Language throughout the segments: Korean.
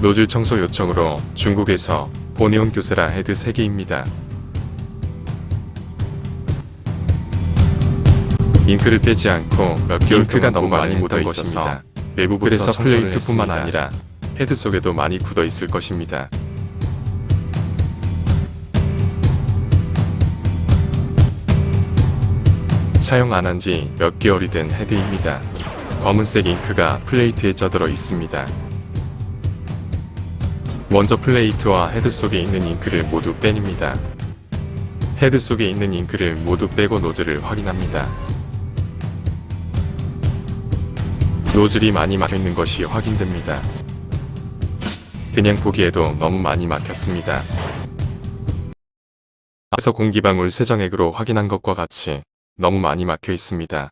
노즐 청소 요청으로 중국에서 보내온 교세라 헤드 3개입니다. 잉크를 빼지 않고 몇 개월 잉크가 너무 많이 묻어 있어서 외부부에서 플레이트뿐만 아니라 헤드 속에도 많이 굳어 있을 것입니다. 사용 안 한 지 몇 개월이 된 헤드입니다. 검은색 잉크가 플레이트에 쪄들어 있습니다. 먼저 플레이트와 헤드 속에 있는 잉크를 모두 빼냅니다. 헤드 속에 있는 잉크를 모두 빼고 노즐을 확인합니다. 노즐이 많이 막혀 있는 것이 확인됩니다. 그냥 보기에도 너무 많이 막혔습니다. 앞서 공기방울 세정액으로 확인한 것과 같이 너무 많이 막혀 있습니다.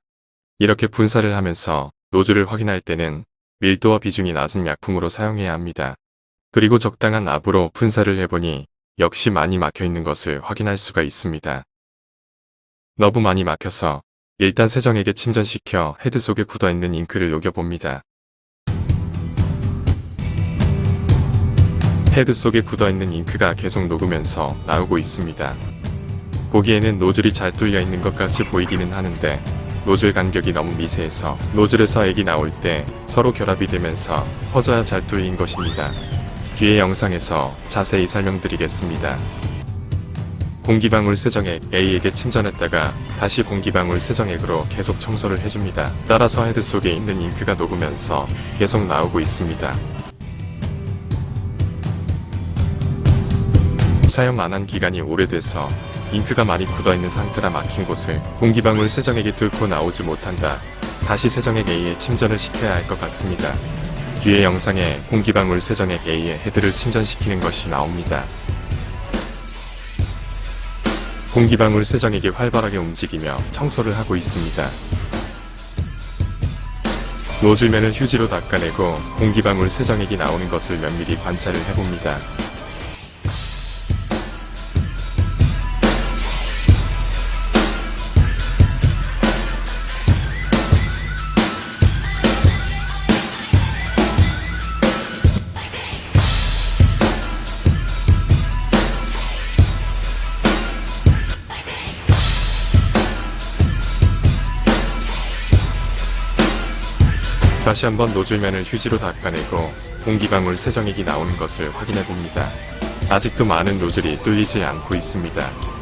이렇게 분사를 하면서 노즐을 확인할 때는 밀도와 비중이 낮은 약품으로 사용해야 합니다. 그리고 적당한 압으로 분사를 해보니 역시 많이 막혀 있는 것을 확인할 수가 있습니다. 너무 많이 막혀서 일단 세정액에 침전시켜 헤드 속에 굳어있는 잉크를 녹여봅니다. 헤드 속에 굳어있는 잉크가 계속 녹으면서 나오고 있습니다. 보기에는 노즐이 잘 뚫려 있는 것 같이 보이기는 하는데 노즐 간격이 너무 미세해서 노즐에서 액이 나올 때 서로 결합이 되면서 퍼져야 잘 뚫린 것입니다. 뒤에 영상에서 자세히 설명드리겠습니다. 공기방울 세정액 A에게 침전했다가 다시 공기방울 세정액으로 계속 청소를 해줍니다. 따라서 헤드 속에 있는 잉크가 녹으면서 계속 나오고 있습니다. 사용 안 한 기간이 오래돼서 잉크가 많이 굳어있는 상태라 막힌 곳을 공기방울 세정액이 뚫고 나오지 못한다. 다시 세정액 A에 침전을 시켜야 할 것 같습니다. 뒤에 영상에 공기방울 세정액 A에 헤드를 침전시키는 것이 나옵니다. 공기방울 세정액이 활발하게 움직이며 청소를 하고 있습니다. 노즐면을 휴지로 닦아내고 공기방울 세정액이 나오는 것을 면밀히 관찰을 해봅니다. 다시 한번 노즐면을 휴지로 닦아내고 공기방울 세정액이 나오는 것을 확인해 봅니다. 아직도 많은 노즐이 뚫리지 않고 있습니다.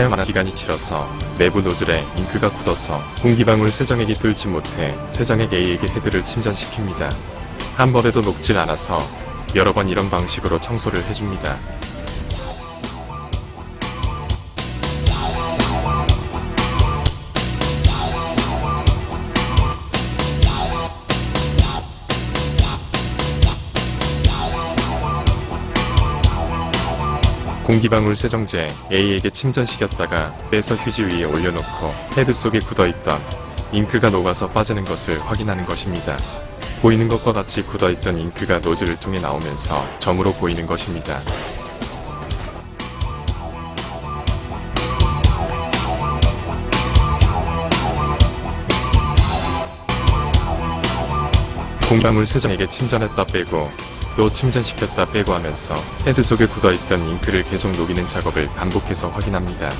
사용하는 기간이 길어서 내부 노즐에 잉크가 굳어서 공기방울 세정액이 뚫지 못해 세정액 A에게 헤드를 침전시킵니다. 한 번에도 녹질 않아서 여러 번 이런 방식으로 청소를 해줍니다. 공기방울 세정제 A에게 침전시켰다가 빼서 휴지 위에 올려놓고 헤드 속에 굳어있던 잉크가 녹아서 빠지는 것을 확인하는 것입니다. 보이는 것과 같이 굳어있던 잉크가 노즐을 통해 나오면서 점으로 보이는 것입니다. 공방울 세정에게 침전했다 빼고 또 침전시켰다 빼고 하면서 헤드 속에 굳어있던 잉크를 계속 녹이는 작업을 반복해서 확인합니다.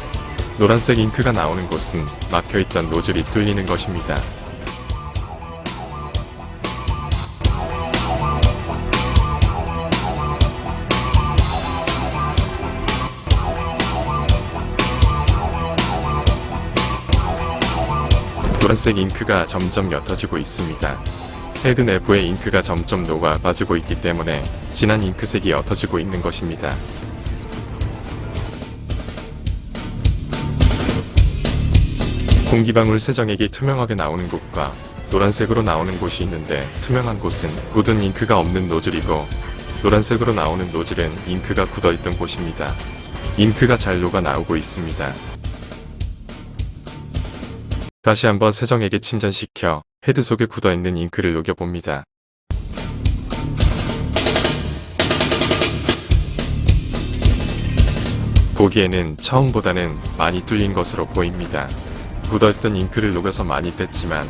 노란색 잉크가 나오는 곳은 막혀있던 노즐이 뚫리는 것입니다. 노란색 잉크가 점점 옅어지고 있습니다. 헤드 내부의 잉크가 점점 녹아 빠지고 있기 때문에 진한 잉크색이 옅어지고 있는 것입니다. 공기방울 세정액이 투명하게 나오는 곳과 노란색으로 나오는 곳이 있는데 투명한 곳은 굳은 잉크가 없는 노즐이고 노란색으로 나오는 노즐은 잉크가 굳어있던 곳입니다. 잉크가 잘 녹아 나오고 있습니다. 다시 한번 세정액에 침전시켜 헤드 속에 굳어있는 잉크를 녹여봅니다. 보기에는 처음보다는 많이 뚫린 것으로 보입니다. 굳어있던 잉크를 녹여서 많이 뺐지만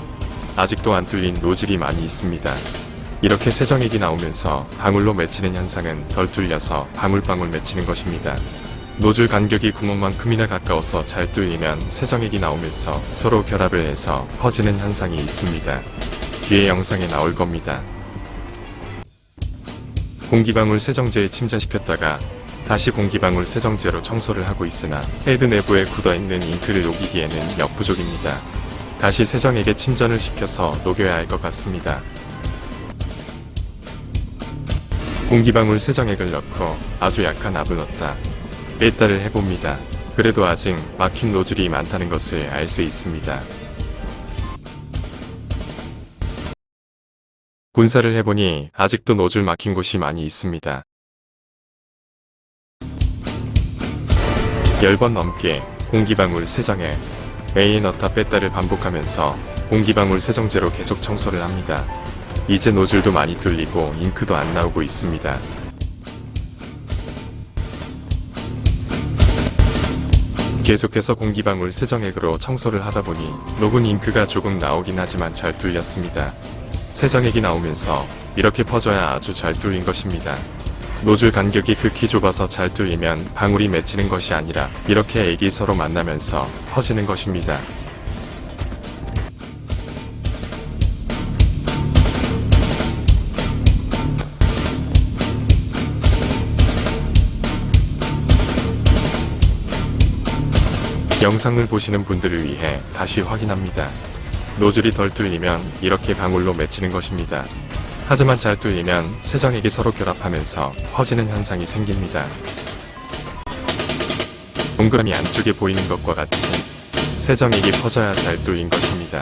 아직도 안 뚫린 노즐이 많이 있습니다. 이렇게 세정액이 나오면서 방울로 맺히는 현상은 덜 뚫려서 방울방울 맺히는 것입니다. 노즐 간격이 구멍만큼이나 가까워서 잘 뚫리면 세정액이 나오면서 서로 결합을 해서 퍼지는 현상이 있습니다. 뒤에 영상에 나올 겁니다. 공기방울 세정제에 침전시켰다가 다시 공기방울 세정제로 청소를 하고 있으나 헤드 내부에 굳어있는 잉크를 녹이기에는 역부족입니다. 다시 세정액에 침전을 시켜서 녹여야 할 것 같습니다. 공기방울 세정액을 넣고 아주 약한 압을 넣다. 뺐다를 해봅니다. 그래도 아직 막힌 노즐이 많다는 것을 알 수 있습니다. 군사를 해보니 아직도 노즐 막힌 곳이 많이 있습니다. 10번 넘게 공기방울 세정에 A에 넣다 뺐다를 반복하면서 공기방울 세정제로 계속 청소를 합니다. 이제 노즐도 많이 뚫리고 잉크도 안 나오고 있습니다. 계속해서 공기방울 세정액으로 청소를 하다 보니 녹은 잉크가 조금 나오긴 하지만 잘 뚫렸습니다. 세정액이 나오면서 이렇게 퍼져야 아주 잘 뚫린 것입니다. 노즐 간격이 극히 좁아서 잘 뚫리면 방울이 맺히는 것이 아니라 이렇게 액이 서로 만나면서 퍼지는 것입니다. 영상을 보시는 분들을 위해 다시 확인합니다. 노즐이 덜 뚫리면 이렇게 방울로 맺히는 것입니다. 하지만 잘 뚫리면 세정액이 서로 결합하면서 퍼지는 현상이 생깁니다. 동그라미 안쪽에 보이는 것과 같이 세정액이 퍼져야 잘 뚫린 것입니다.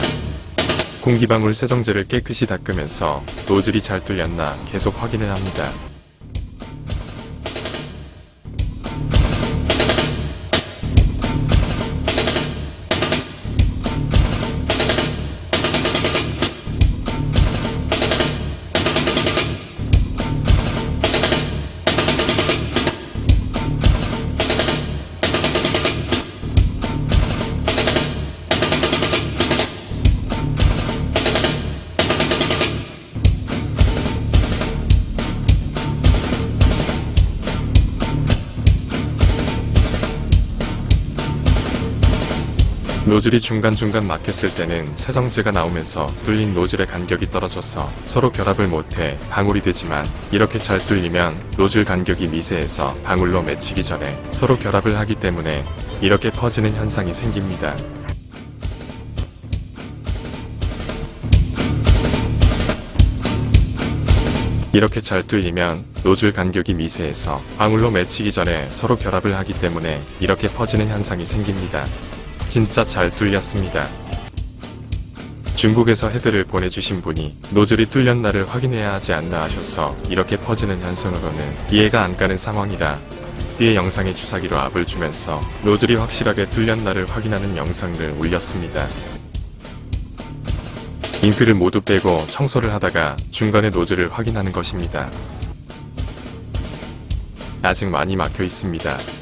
공기방울 세정제를 깨끗이 닦으면서 노즐이 잘 뚫렸나 계속 확인을 합니다. 노즐이 중간중간 막혔을 때는 세정제가 나오면서 뚫린 노즐의 간격이 떨어져서 서로 결합을 못해 방울이 되지만 이렇게 잘 뚫리면 노즐 간격이 미세해서 방울로 맺히기 전에 서로 결합을 하기 때문에 이렇게 퍼지는 현상이 생깁니다. 이렇게 잘 뚫리면 노즐 간격이 미세해서 방울로 맺히기 전에 서로 결합을 하기 때문에 이렇게 퍼지는 현상이 생깁니다. 진짜 잘 뚫렸습니다. 중국에서 헤드를 보내주신 분이 노즐이 뚫렸나를 확인해야 하지 않나 하셔서 이렇게 퍼지는 현상으로는 이해가 안 가는 상황이라 뒤에 영상에 주사기로 압을 주면서 노즐이 확실하게 뚫렸나를 확인하는 영상을 올렸습니다. 잉크를 모두 빼고 청소를 하다가 중간에 노즐을 확인하는 것입니다. 아직 많이 막혀 있습니다.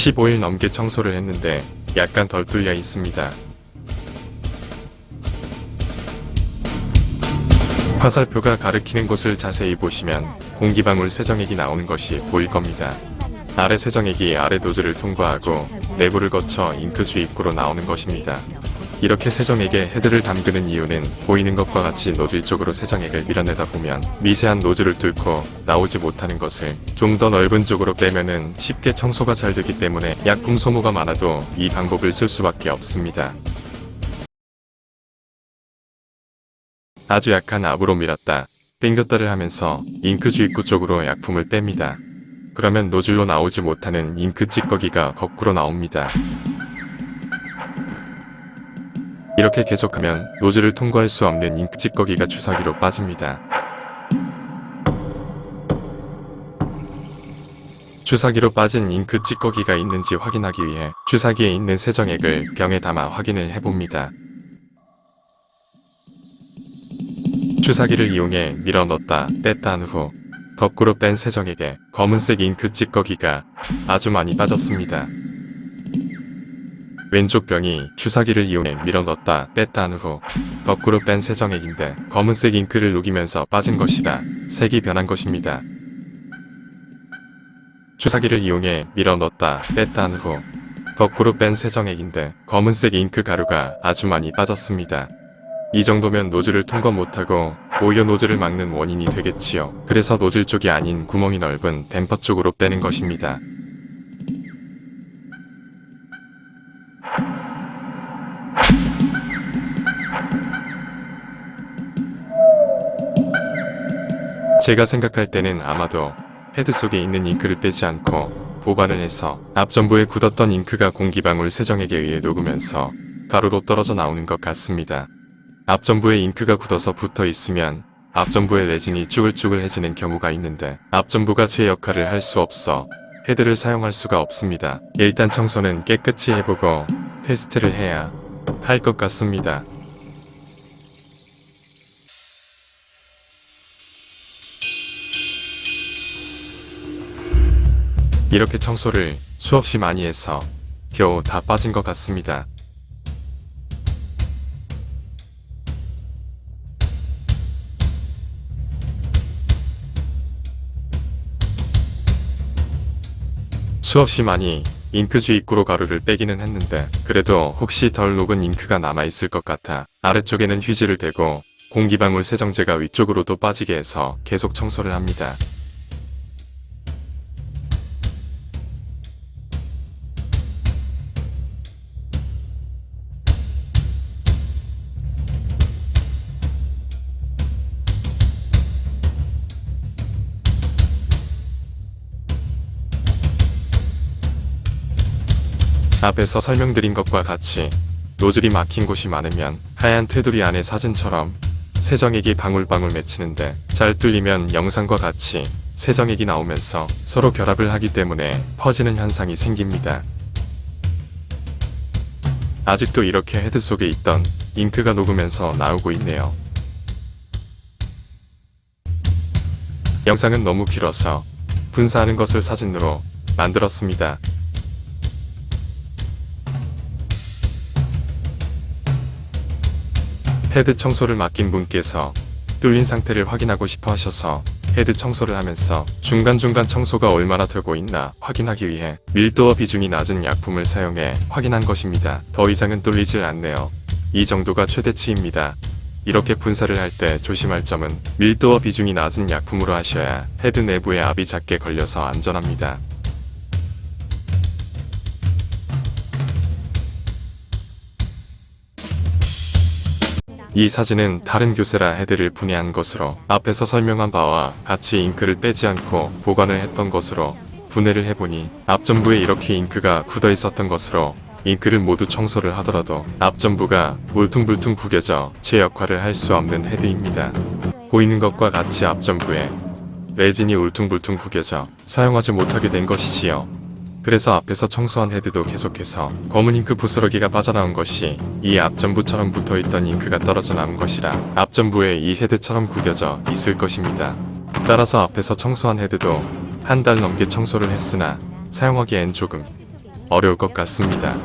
15일 넘게 청소를 했는데 약간 덜 뚫려 있습니다. 화살표가 가리키는 곳을 자세히 보시면 공기방울 세정액이 나오는 것이 보일 겁니다. 아래 세정액이 아래 노즐을 통과하고 내부를 거쳐 잉크 주 입구로 나오는 것입니다. 이렇게 세정액에 헤드를 담그는 이유는 보이는 것과 같이 노즐 쪽으로 세정액을 밀어내다 보면 미세한 노즐을 뚫고 나오지 못하는 것을 좀 더 넓은 쪽으로 빼면은 쉽게 청소가 잘 되기 때문에 약품 소모가 많아도 이 방법을 쓸 수밖에 없습니다. 아주 약한 압으로 밀었다, 땡겼다를 하면서 잉크 주 입구 쪽으로 약품을 뺍니다. 그러면 노즐로 나오지 못하는 잉크 찌꺼기가 거꾸로 나옵니다. 이렇게 계속하면 노즐을 통과할 수 없는 잉크 찌꺼기가 주사기로 빠집니다. 주사기로 빠진 잉크 찌꺼기가 있는지 확인하기 위해 주사기에 있는 세정액을 병에 담아 확인을 해봅니다. 주사기를 이용해 밀어넣었다 뺐다 한 후 거꾸로 뺀 세정액에 검은색 잉크 찌꺼기가 아주 많이 빠졌습니다. 왼쪽 병이 주사기를 이용해 밀어 넣었다 뺐다 한 후 거꾸로 뺀 세정액인데 검은색 잉크를 녹이면서 빠진 것이라 색이 변한 것입니다. 주사기를 이용해 밀어 넣었다 뺐다 한 후 거꾸로 뺀 세정액인데 검은색 잉크 가루가 아주 많이 빠졌습니다. 이 정도면 노즐을 통과 못하고 오히려 노즐을 막는 원인이 되겠지요. 그래서 노즐 쪽이 아닌 구멍이 넓은 댐퍼 쪽으로 빼는 것입니다. 제가 생각할 때는 아마도 헤드 속에 있는 잉크를 빼지 않고 보관을 해서 앞전부에 굳었던 잉크가 공기방울 세정액에 의해 녹으면서 가루로 떨어져 나오는 것 같습니다. 앞전부에 잉크가 굳어서 붙어 있으면 앞전부의 레진이 쭈글쭈글해지는 경우가 있는데 앞전부가 제 역할을 할 수 없어 헤드를 사용할 수가 없습니다. 일단 청소는 깨끗이 해보고 테스트를 해야 할 것 같습니다. 이렇게 청소를 수없이 많이 해서 겨우 다 빠진 것 같습니다. 수없이 많이 잉크주 입구로 가루를 빼기는 했는데 그래도 혹시 덜 녹은 잉크가 남아있을 것 같아 아래쪽에는 휴지를 대고 공기방울 세정제가 위쪽으로도 빠지게 해서 계속 청소를 합니다. 앞에서 설명드린 것과 같이 노즐이 막힌 곳이 많으면 하얀 테두리 안에 사진처럼 세정액이 방울방울 맺히는데 잘 뚫리면 영상과 같이 세정액이 나오면서 서로 결합을 하기 때문에 퍼지는 현상이 생깁니다. 아직도 이렇게 헤드 속에 있던 잉크가 녹으면서 나오고 있네요. 영상은 너무 길어서 분사하는 것을 사진으로 만들었습니다. 헤드 청소를 맡긴 분께서 뚫린 상태를 확인하고 싶어 하셔서 헤드 청소를 하면서 중간중간 청소가 얼마나 되고 있나 확인하기 위해 밀도와 비중이 낮은 약품을 사용해 확인한 것입니다. 더 이상은 뚫리질 않네요. 이 정도가 최대치입니다. 이렇게 분사를 할 때 조심할 점은 밀도와 비중이 낮은 약품으로 하셔야 헤드 내부에 압이 작게 걸려서 안전합니다. 이 사진은 다른 교세라 헤드를 분해한 것으로 앞에서 설명한 바와 같이 잉크를 빼지 않고 보관을 했던 것으로 분해를 해보니 앞전부에 이렇게 잉크가 굳어 있었던 것으로 잉크를 모두 청소를 하더라도 앞전부가 울퉁불퉁 구겨져 제 역할을 할 수 없는 헤드입니다. 보이는 것과 같이 앞전부에 레진이 울퉁불퉁 구겨져 사용하지 못하게 된 것이지요. 그래서 앞에서 청소한 헤드도 계속해서 검은 잉크 부스러기가 빠져나온 것이 이 앞전부처럼 붙어있던 잉크가 떨어져 나온 것이라 앞전부에 이 헤드처럼 구겨져 있을 것입니다. 따라서 앞에서 청소한 헤드도 한 달 넘게 청소를 했으나 사용하기엔 조금 어려울 것 같습니다.